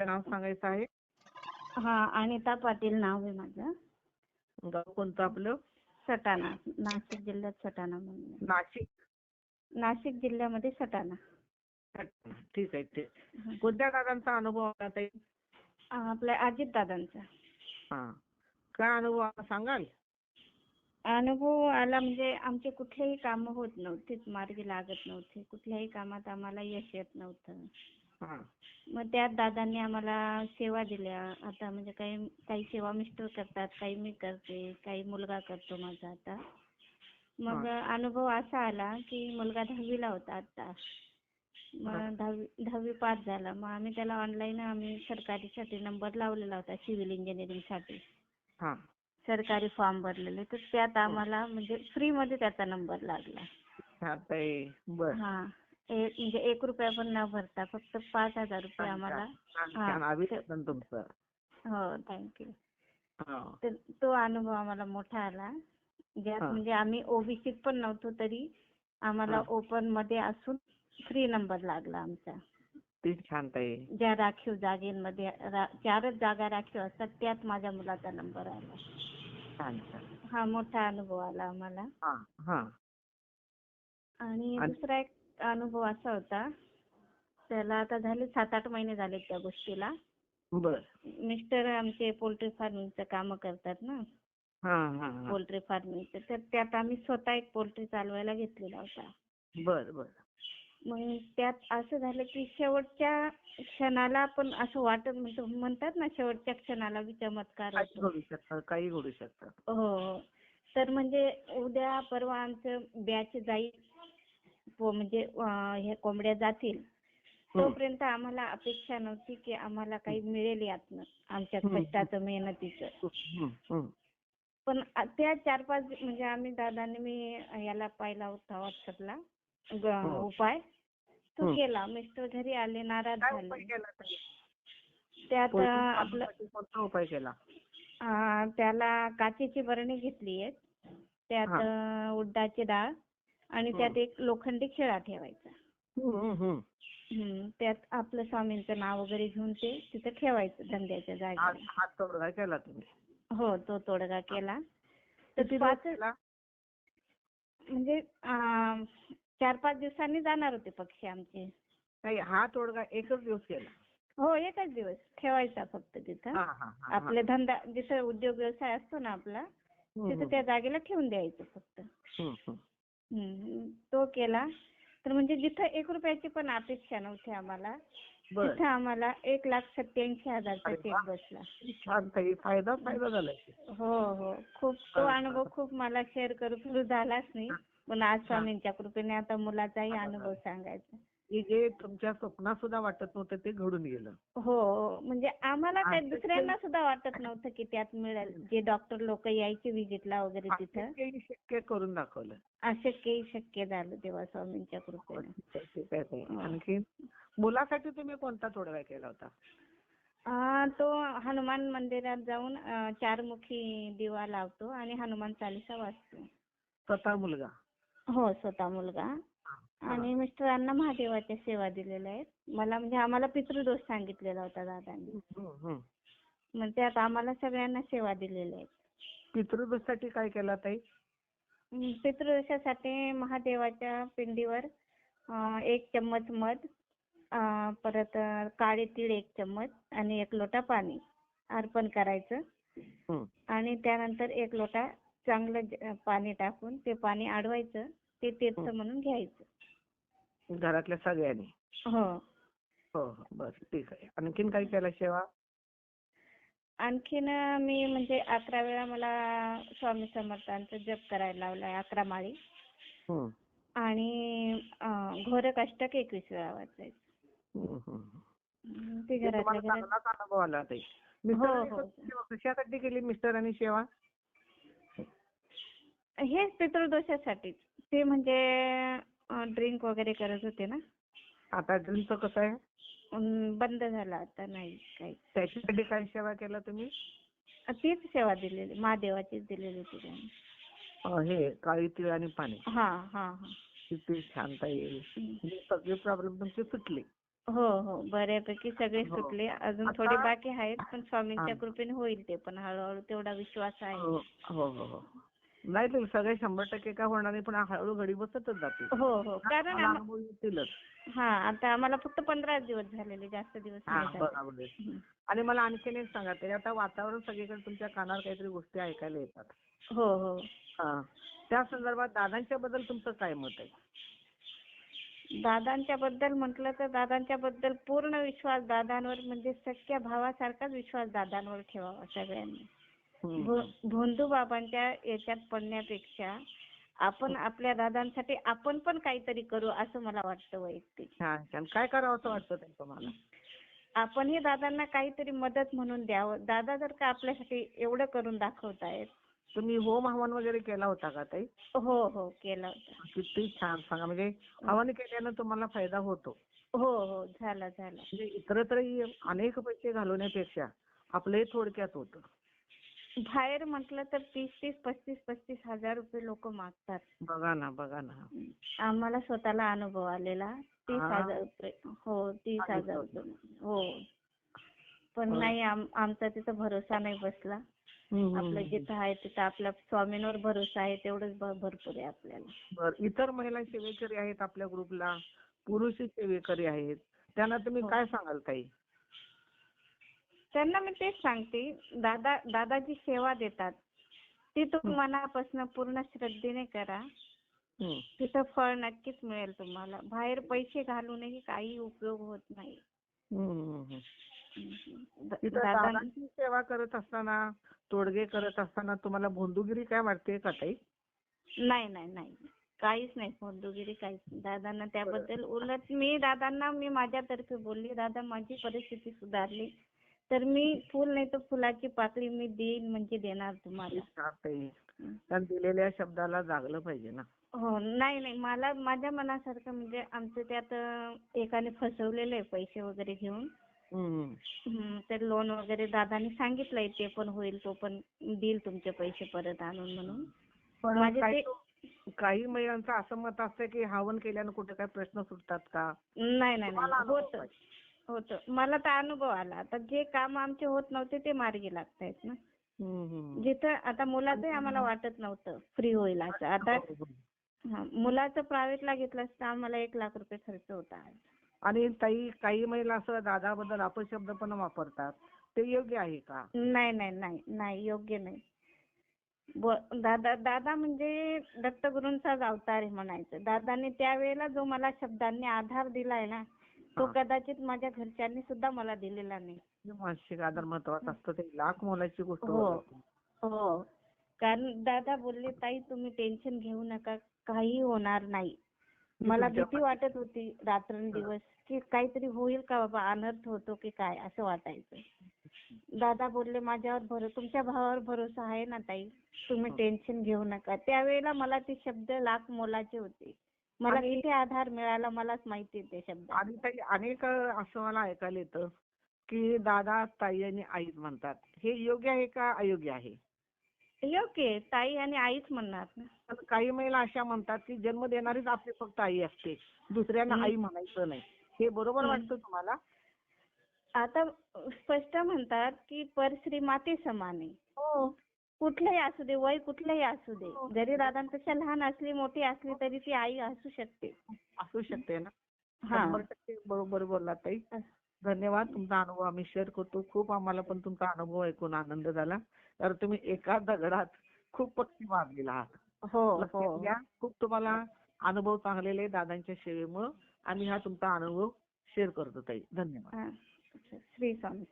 आपलं नाव सांगायचं आहे? हा अनिता पाटील नाव आहे माझं. गाव कोणतं आपलं? सटाणा नाशिक जिल्ह्यात सटाणा म्हणून आहे. नाशिक? नाशिक जिल्ह्यामध्ये सटाणा. ठीक आहे ठीक. कोणत्या दादांचा अनुभव आला ताई? आपल्या अजित दादांचा. हा. काय अनुभव आला सांगाल? अनुभव आला म्हणजे आमचे कुठलेही काम होत नव्हते मार्गी लागत नव्हते. कुठल्याही कामात आम्हाला यश येत नव्हतं. हा. मग त्यात दादांनी आम्हाला सेवा दिल्या. आता म्हणजे काही काही सेवा मिस्टर करतात काही मी करते काही मुलगा करतो माझा आता. मग अनुभव असा आला की मुलगा दहावीला होता आता मग दहावी दहावी पास झाला. मग आम्ही त्याला ऑनलाईन आम्ही सरकारीसाठी नंबर लावलेला होता सिव्हिल इंजिनिअरिंगसाठी. हा. सरकारी फॉर्म भरलेले. तर त्यात आम्हाला म्हणजे फ्री मध्ये त्याचा नंबर लागला. हा ताई बर. हा. एक म्हणजे एक रुपया पण न भरता फक्त पाच हजार रुपये आम्हाला. छान हा. छान. अभिनंदन तुमचं. हो थँक्यू हा. तर तो अनुभव आम्हाला मोठा आला. ज्यात. म्हणजे आम्ही ओबीसीत पण नव्हतो तरी आम्हाला. ओपनमध्ये असून फ्री नंबर लागला आमचा. छान ताई. ज्या राखीव जागेमध्ये चारच जागा राखीव असतात त्यात माझ्या मुलाचा नंबर आला. हा मोठा अनुभव आला आम्हाला. आणि आणि- दुसरा एक अनुभव असा होता. त्याला आता झाले सात आठ महिने झाले त्या गोष्टीला. बर. मिस्टर आमचे पोल्ट्री फार्मिंगचं काम करतात ना. हा हा हा. पोल्ट्री फार्मिंगचं. तर त्यात आम्ही स्वतः एक पोल्ट्री चालवायला घेतलेला होता. बर बर. मग त्यात असं झालं की शेवटच्या क्षणाला पण असं वाटत म्हणजे म्हणतात ना शेवटच्या क्षणाला बी चमत्कार काही होतो. घडू शकतं काही घडू शकतं. हो हो. तर म्हणजे उद्या परवा आमचं बॅच जाईल. म्हणजे हे कोंबड्या जातील. तोपर्यंत आम्हाला अपेक्षा नव्हती की आम्हाला काही मिळेल यातनं. आमच्या. कष्टाचं मेहनतीचं. पण त्या चार पाच म्हणजे आम्ही दादाने मी याला पाहिला होता व्हॉट्सअपला. उपाय. तो. केला. मिस्टर घरी आले नाराज झाले? त्यात आपलं कोणता उपाय केला? त्याला काचेची बरणी घेतली आहे त्यात उडदाची डाळ. आणि त्यात एक लोखंडी खिळा ठेवायचा. त्यात आपलं स्वामींचं नाव वगैरे घेऊन ते तिथं ठेवायचं धंद्याच्या जागेवर. हात तोडगा केला तुम्ही. हो तो तोडगा केला. तर पाच? म्हणजे चार पाच दिवसांनी जाणार होते पक्षी आमचे. नाही हा तोडगा एकच दिवस केला. हो एकच दिवस ठेवायचा फक्त तिथं. हा, हा, हा, हा. आपले धंदा जिथं उद्योग व्यवसाय असतो ना आपला तिथं त्या जागेला ठेवून द्यायचं फक्त. तो केला. तर म्हणजे जिथं एक रुपयाची पण अपेक्षा नव्हती आम्हाला बर. तिथं आम्हाला एक लाख सत्याऐंशी हजारचा अरे चेक वा. बसला. छान ताई. फायदा फायदा झालाय. हो हो. खूप तो अनुभव खूप मला शेअर करू करू झालाच नाही. पण आज स्वामींच्या कृपेने आता मुलाचाही अनुभव सांगायचा. की जे तुमच्या स्वप्नात सुद्धा वाटत नव्हतं ते घडून गेलं. हो म्हणजे आम्हाला काय ते- दुसऱ्यांना सुद्धा वाटत नव्हतं की त्यात मिळेल. जे डॉक्टर लोक यायचे व्हिजिटला वगैरे तिथं. अशक्य शक्य करून दाखवलं. अशक्यही शक्य झालं तेव्हा स्वामींच्या कृपेने. हो. आणखी मुलासाठी तुम्ही कोणता तोडगा केला होता? आ, तो हनुमान मंदिरात जाऊन चारमुखी दिवा लावतो आणि हनुमान चालिसा वाचतो. स्वतः मुलगा. हो स्वतः मुलगा. आणि मिस्टरांना महादेवाच्या सेवा दिलेल्या आहेत. मला म्हणजे आम्हाला पितृदोष सांगितलेला होता दादांनी. मग त्यात आम्हाला सगळ्यांना सेवा दिलेल्या आहेत. पितृदोषासाठी काय केला ताई? हम्म, पितृदोषासाठी महादेवाच्या पिंडीवर अ, एक चम्मच मध अ, परत अ, काळे तीळ एक चम्मच आणि एक लोटा पाणी अर्पण करायचं. आणि त्यानंतर एक लोटा चांगलं ज- पाणी टाकून ते पाणी अडवायचं ते तीर्थ म्हणून घ्यायचं. घरातल्या सगळ्यांनी? हो. हो हो. बस ठीक आहे. आणखीन काय केला सेवा आणखीन मी म्हणजे अकरा वेळा मला स्वामी समर्थांचा जप करायला लावलाय अकरा माळी. आणि अं, घोरक अष्टक एकवीस वेळा वाचायचं. ते घरातल्या घरात हो, हो. कशासाठी केली मिस्टरांनी सेवा हेच पितृदोषासाठी ते म्हणजे ड्रिंक वगैरे करत होते ना. आता ड्रिंकचं कसं आहे? अं, बंद झालं आता नाही काही. त्याच्यासाठी काय सेवा केला तुम्ही? तीच सेवा दिलेली महादेवाचीच दिलेली होती त्यांनी. अं, हे काळी तीळ आणि पाणी. हा हा हा. किती हम्म. म्हणजे सगळे प्रॉब्लेम तुमचे सुटले. हो हो. बऱ्यापैकी सगळे हो. सुटले. अजून आता- थोडे बाकी आहेत पण स्वामींच्या हा. कृपेने होईल ते. पण हळूहळू तेवढा विश्वास आहे. हो हो हो हो. नाही ते सगळे शंभर टक्के काय होणार नाही पण हळूहळू घडी बसतच जाते हो हो. कारण आम- येतीलच. हा आता आम्हाला फक्त पंधरा दिवस झालेले जास्त दिवस हा नाही झाले. बरोबर. आहे. आणि मला आणखीन एक सांगा ते आता वातावरण सगळीकडे तुमच्या कानावर काहीतरी गोष्टी ऐकायला येतात. हो हो. हा. त्या संदर्भात दादांच्या बद्दल तुमचं काय मत आहे? दादांच्या बद्दल म्हटलं तर दादांच्या बद्दल पूर्ण विश्वास दादांवर म्हणजे सख्या भावासारखाच विश्वास दादांवर ठेवावा सगळ्यांनी. भोंदू बाबांच्या याच्यात पडण्यापेक्षा आपण आपल्या दादांसाठी आपण पण काहीतरी करू असं मला वाटतं वैयक्तिक. छान छान. काय करावं असं वाटतं तुम्हाला? आपणही दादांना काहीतरी मदत म्हणून द्यावं. दादा जर का आपल्यासाठी एवढं करून दाखवतायत. तुम्ही होम हवन वगैरे केला होता का ताई? हो हो. केलं होतं. किती छान सांगा. म्हणजे हवन केल्यानं तुम्हाला फायदा होतो. हो हो. झालं झालं. म्हणजे इतरत्रही अनेक पैसे घालवण्यापेक्षा आपलंही थोडक्यात होतं. बाहेर म्हटलं तर तीस तीस पस्तीस पस्तीस हजार रुपये लोक मागतात बघा ना बघा ना आम्हाला स्वतःला अनुभव आलेला तीस. हजार रुपये हो तीस हजार. रुपये हो पण हो. नाही आम- आमचा तिथं भरोसा नाही बसला आपलं. जिथं आहे तिथं आपल्या स्वामींवर भरोसा आहे तेवढंच भरपूर आहे आपल्याला बरं इतर महिला सेवेकरी आहेत आपल्या ग्रुपला पुरुष सेवेकरी आहेत त्यांना तुम्ही हो. काय सांगाल ताई त्यांना मी तेच सांगते. दादा दादा जी सेवा देतात. ती तुम्ही मनापासून पूर्ण श्रद्धेने करा. तिथं फळ नक्कीच मिळेल तुम्हाला. बाहेर पैसे घालूनही काही उपयोग होत नाही. दादांची सेवा करत असताना तोडगे करत असताना तुम्हाला भोंदूगिरी काय वाटते का ताई? नाही नाही नाही. काहीच नाही. बंधुगिरी काहीच नाही. दादांना त्याबद्दल उलट मी दादांना मी माझ्यातर्फे बोलली. दादा माझी परिस्थिती सुधारली. तर मी फुल नाही तर फुलाची पाकळी मी देईन म्हणजे देणार तुम्हाला. कारण दिलेल्या शब्दाला जागलं पाहिजे ना. हो नाही नाही. मला माझ्या मनासारखं म्हणजे आमचं त्यात अं, एकाने फसवलेलं आहे पैसे वगैरे घेऊन. हम्म. हम्म, तर लोन वगैरे दादाने सांगितलंय ते पण होईल तो पण देईल तुमचे पैसे परत आणून म्हणून. पण माझे काही ते काही महिलांचं असं मत असतं की हवन केल्यानं कुठे काय प्रश्न सुटतात का? नाही नाही तुम्हाला नाही अनुभव होतं. पाहिजे. होतं. मला तर अनुभव आला. आता जे काम आमचे होत नव्हते ते मार्गी लागतायत ना. जिथं आता मुलाचंही आम्हाला वाटत नव्हतं फ्री होईल असं. आता हा, मुलाचं प्रायव्हेटला घेतलं असतं आम्हाला एक लाख रुपये खर्च होता आणि ताई काही महिला असं दादाबद्दल अपशब्द पण वापरतात. ते योग्य आहे का? नाही नाही नाही नाही योग्य नाही. दादा दादा म्हणजे दत्तगुरूंचाच अवतार आहे म्हणायचं. दादाने त्यावेळेला जो मला शब्दांनी आधार दिलाय ना तो. कदाचित माझ्या घरच्यांनी सुद्धा मला दिलेला नाही. मानसिक आधार महत्त्वाचा असतो ते लाख मोलाची गोष्ट हो. हो. कारण दादा बोलले ताई तुम्ही टेन्शन घेऊ नका काही होणार नाही. मला भीती वाटत होती रात्रंदिवस की काहीतरी होईल का बाबा अनर्थ होतो की काय असं वाटायचं. दादा बोलले माझ्यावर भरो तुमच्या भावावर भरोसा आहे ना ताई? तुम्ही. टेन्शन घेऊ नका. त्यावेळेला मला ते शब्द लाख मोलाचे होते. मला आणि- किती आधार मिळाला मलाच माहिती आहे ते शब्द आणि ताई अनेक असं मला ऐकायला येतं की दादा ताई आणि आई म्हणतात. हे योग्य आहे का अयोग्य आहे? योग्य आहे. ताई आणि आईच म्हणणार ना. पण काही महिला अशा म्हणतात की जन्म देणारीच आपली फक्त आई असते. दुसऱ्यांना. आई म्हणायचं नाही. हे बरोबर. वाटतं तुम्हाला? आता स्पष्ट म्हणतात की परश्री माते समान हो. कुठलंही असू दे वय कुठलंही असू दे. हो. जरी दादांपेक्षा लहान असली मोठी असली तरी ती आई असू शकते. असू शकते ना. हा. शंभर टक्के बरोबर बोलला ताई. धन्यवाद. तुमचा अनुभव आम्ही शेअर करतो. खूप आम्हाला पण तुमचा अनुभव ऐकून आनंद झाला. तर तुम्ही एका दगडात खूप पक्षी मारलेला आहात. हो हो. खूप तुम्हाला अनुभव चांगलेले दादांच्या सेवेमुळं. आम्ही हा तुमचा अनुभव शेअर करतो ताई. धन्यवाद. श्री स्वामी